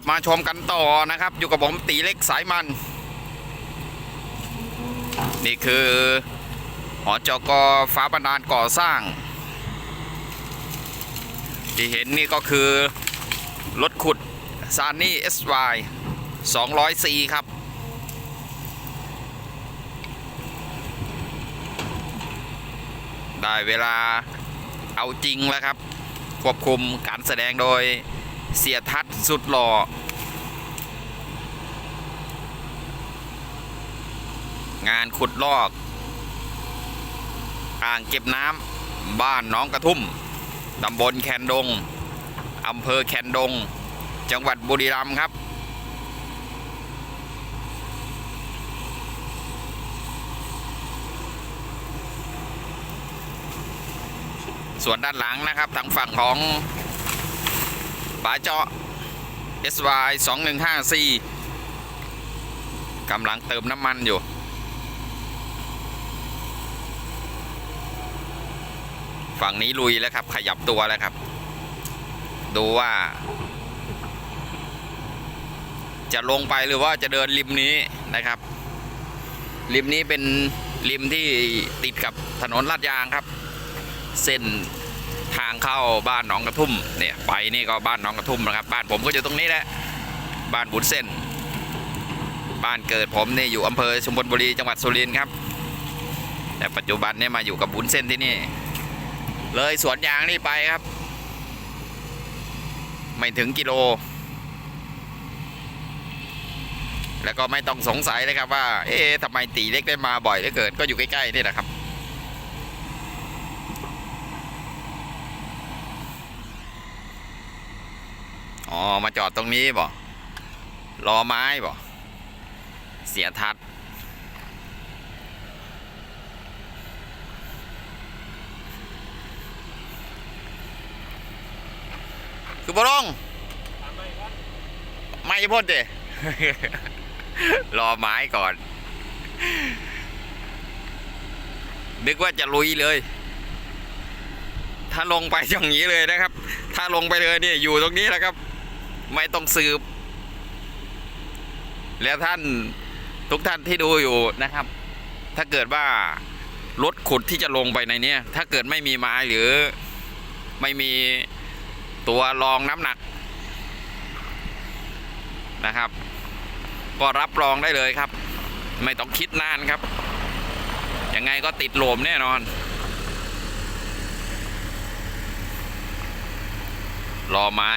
ับมาชมกันต่อนะครับ อยู่กับผมตีเล็กสายมัน นี่คือหอจกฟ้าบันดาลก่อสร้าง ที่เห็นนี่ก็คือ รถขุดซานี่ SY 200C ครับ ได้เวลาเอาจริงแล้วครับ ควบคุมการแสดงโดย เสียทัศน์สุดหล่องานขุดลอก อ่างเก็บน้ำบ้านน้องกระทุ่มตำบลแคนดงอำเภอแคนดง จังหวัดบุรีรัมย์ครับ ส่วนด้านหลังนะครับทางฝั่งของ ปาเจาะ SY 2154กำลังเติมน้ำมันอยู่ ฝั่งนี้ลุยแล้วครับ ขยับตัวแล้วครับ ดูว่า จะลงไปหรือว่าจะเดินริมนี้นะครับ ริมนี้เป็นริมที่ติดกับถนนลาดยางครับ เส้น ทางเข้าบ้านหนองกระทุ่มเนี่ยไปนี่ก็บ้านหนองกระทุ่มนะครับ บ้านผมก็อยู่ตรงนี้แหละบ้านบุญเส้น บ้านเกิดผมเนี่ยอยู่อำเภอชุมพลบุรีจังหวัดสุรินทร์ครับ แต่ปัจจุบันเนี่ยมาอยู่กับบุญเส้นที่นี่ เลยสวนยางนี่ไปครับ ไม่ถึงกิโล แล้วก็ไม่ต้องสงสัยเลยครับว่า เอ๊ะทำไมตีเล็กได้มาบ่อยเหลือเกินก็อยู่ใกล้ๆนี่แหละครับ อ๋อ มาจอดตรงนี้บ่รอไม้บ่เสียทัด คือบ่ลงไม่พ่นเดรอไม้ก่อน นึกว่าจะลุยเลย ถ้าลงไปอย่างนี้เลยนะครับ ถ้าลงไปเลยเนี่ยอยู่ตรงนี้แหละครับ ไม่ต้องสืบ แล้วท่านทุกท่านที่ดูอยู่นะครับ ถ้าเกิดว่ารถขุดที่จะลงไปในเนี้ยถ้าเกิดไม่มีไม้หรือไม่มีตัวรองน้ำหนักนะครับ ก็รับรองได้เลยครับ ไม่ต้องคิดนานครับ ยังไงก็ติดโลมแน่นอน รอไม้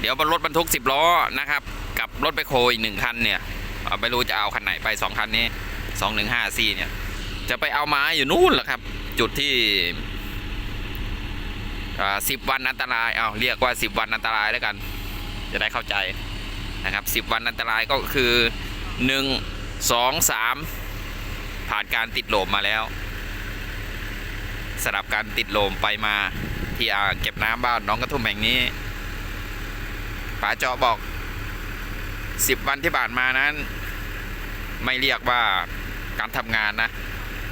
เดี๋ยวรถบรรทุกสิบล้อนะครับ กับรถไปโคอีกหนึ่งคันเนี่ยเอาไม่รู้จะเอาคันไหนไปสองคันนี้สองหนึ่งห้าซีเนี่ย จะไปเอาไม้อยู่นู่นแหละครับ จุดที่สิบวันอันตรายเอาเรียกว่าสิบวันอันตรายแล้วกัน จะได้เข้าใจนะครับสิบวันอันตรายก็คือหนึ่งสองสามผ่านการติดโลมมาแล้วสลับการติดโลมไปมาที่อ่างเก็บน้ำบ้านน้องกระทุ่มแห่งนี้ ป๋าเจาะบอกสิบวันที่ผ่านมานั้น ไม่เรียกว่าการทำงานนะ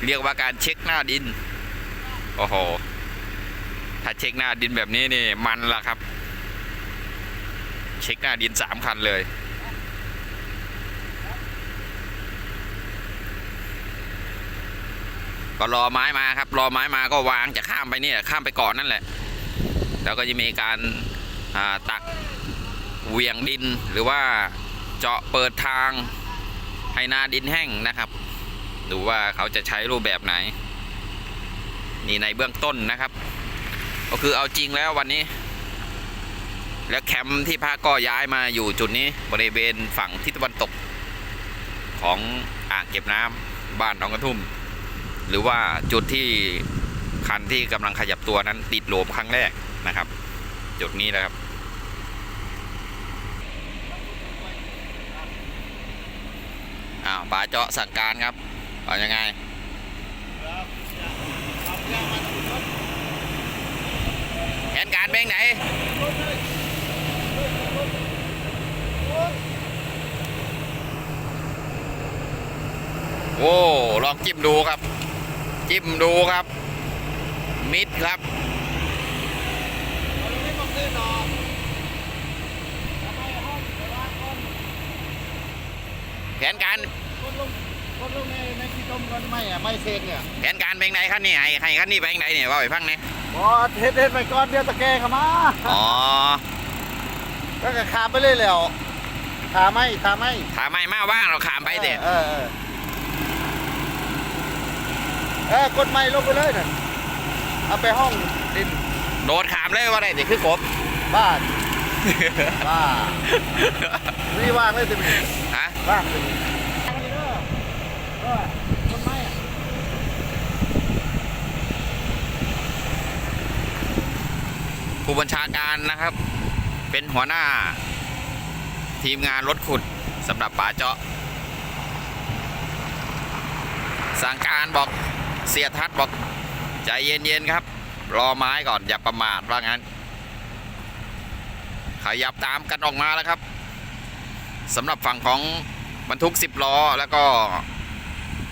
เรียกว่าการเช็คหน้าดิน โอ้โห ถ้าเช็คหน้าดินแบบนี้นี่มันละครับ เช็คหน้าดินสามคันเลยก็รอไม้มาครับ รอไม้มาก็วางจะข้ามไปนี่แหละข้ามไปเก่อนนั่นแหละ แล้วก็จะมีการาตัก เวียงดินหรือว่าเจาะเปิดทางให้นาดินแห้งนะครับ ดูว่าเขาจะใช้รูปแบบไหน นี่ในเบื้องต้นนะครับ ก็คือเอาจริงแล้ววันนี้ แล้วแคมป์ที่พักก็ย้ายมาอยู่จุดนี้บริเวณฝั่งทิศตะวันตก ของอ่างเก็บน้ำบ้านหนองกระทุ่ม หรือว่าจุดที่คันที่กำลังขยับตัวนั้นติดโหลมครั้งแรกนะครับ จุดนี้นะครับาป๋าเจาะสั่งการครับเอายังไงเห็นการเป็นไหนโอ้ลองจิ้มดูครับ จิ้มดูครับ มิดครับแผนการ ลงในในที่ต้มกันไม่อะไม่เซงเนี่ยแผนการเป็นไงครับนี่ให้ให้ครับนี่เป็นไงเนี่ยว่าไปฟังเนี่ยบอเฮ็ดเฮ็ดไปก่อนเดี๋ยวตะแกงเข้ามาอ๋อก็กระขามไปเลยแล้วขาไม่ขาไม่ถ้าไม่มาว่างเราขามไปเด็ดเออเออเออกดไม่ลงไปเลยน่ะเอาไปห้องดินโดดขามเลยว่าได้เด็คือกบบ้านบ้านี่ว่างเลยสิมีฮะว่างสิมีเออคนไม่อะ ผู้บัญชาการนะครับ เป็นหัวหน้า ทีมงานรถขุดสำหรับป่าเจาะ สั่งการบอกเสียทัศน์บอก ใจเย็นๆครับ รอไม้ก่อนอย่าประมาทว่างั้น ขยับตามกันออกมาแล้วครับสำหรับฝั่งของบรรทุก 10 ล้อแล้วก็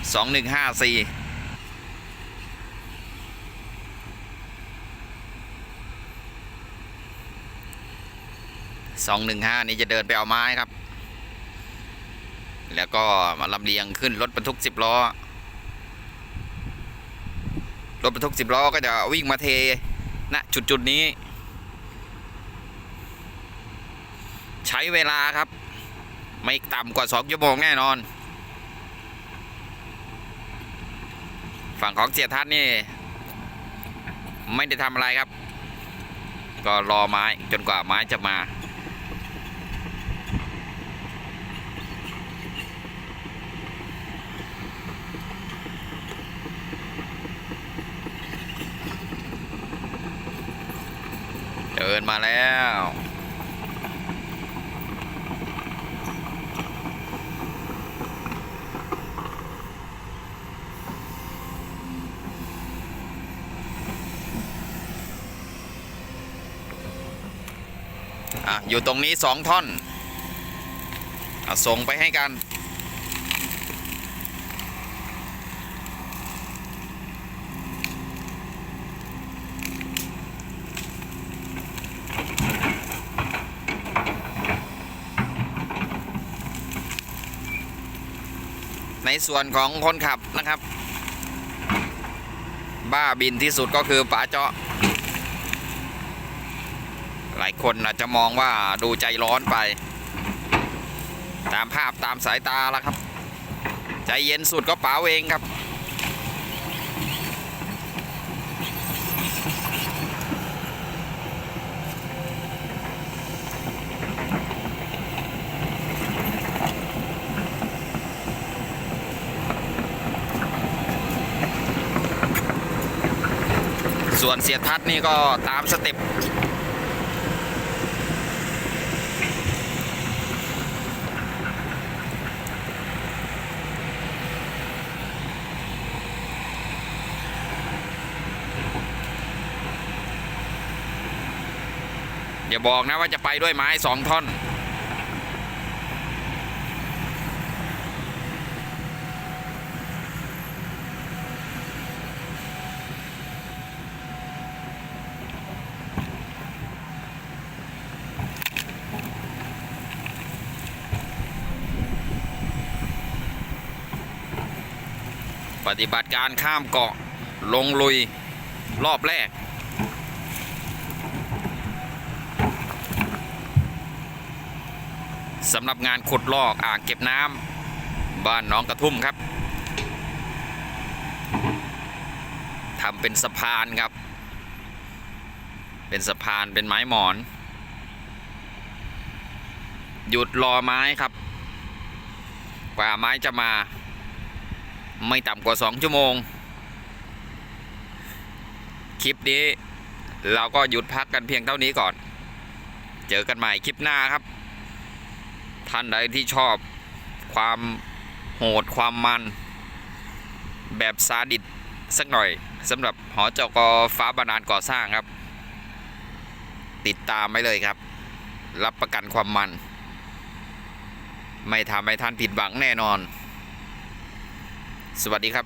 2154 215นี่จะเดินไปเอาไม้ครับ แล้วก็มาลำเลียงขึ้นรถบรรทุก10ล้อ รถบรรทุก10ล้อก็จะวิ่งมาเทณจุดจุดนี้ ใช้เวลาครับ ไม่ต่ำกว่า2ชั่วโมงแน่นอน ฝั่งของเสียทัศน์นี่ ไม่ได้ทำอะไรครับ ก็รอไม้จนกว่าไม้จะมา เดินมาแล้ว อะอยู่ตรงนี้สองท่อนอส่งไปให้กัน ในส่วนของคนขับนะครับ บ้าบินที่สุดก็คือป๋าเจาะ ลายคนอาจจะมองว่าดูใจร้อนไป ตามภาพตามสายตาล้วครับ ใจเย็นสุดก็ป๋าเองครับ ส่วนเสียทัศน์นี่ก็ตามสเต็ป อย่าบอกนะว่าจะไปด้วยไม้สองท่อนปฏิบัติการข้ามเกาะลงลุยรอบแรก สำหรับงานขุดลอกอ่างเก็บน้ำบ้านน้องกระทุ่มครับทำเป็นสะพานครับ เป็นสะพานเป็นไม้หมอน หยุดรอไม้ครับ กว่าไม้จะมา ไม่ต่ำกว่า2ชั่วโมง คลิปนี้ เราก็หยุดพักกันเพียงเท่านี้ก่อน เจอกันใหม่คลิปหน้าครับ ท่านใดที่ชอบความโหดความมัน แบบซาดิสสักหน่อยสำหรับหอจกฟ้าบาดาลก่อสร้างครับ ติดตามไว้เลยครับ รับประกันความมัน ไม่ทำให้ท่านผิดหวังแน่นอน สวัสดีครับ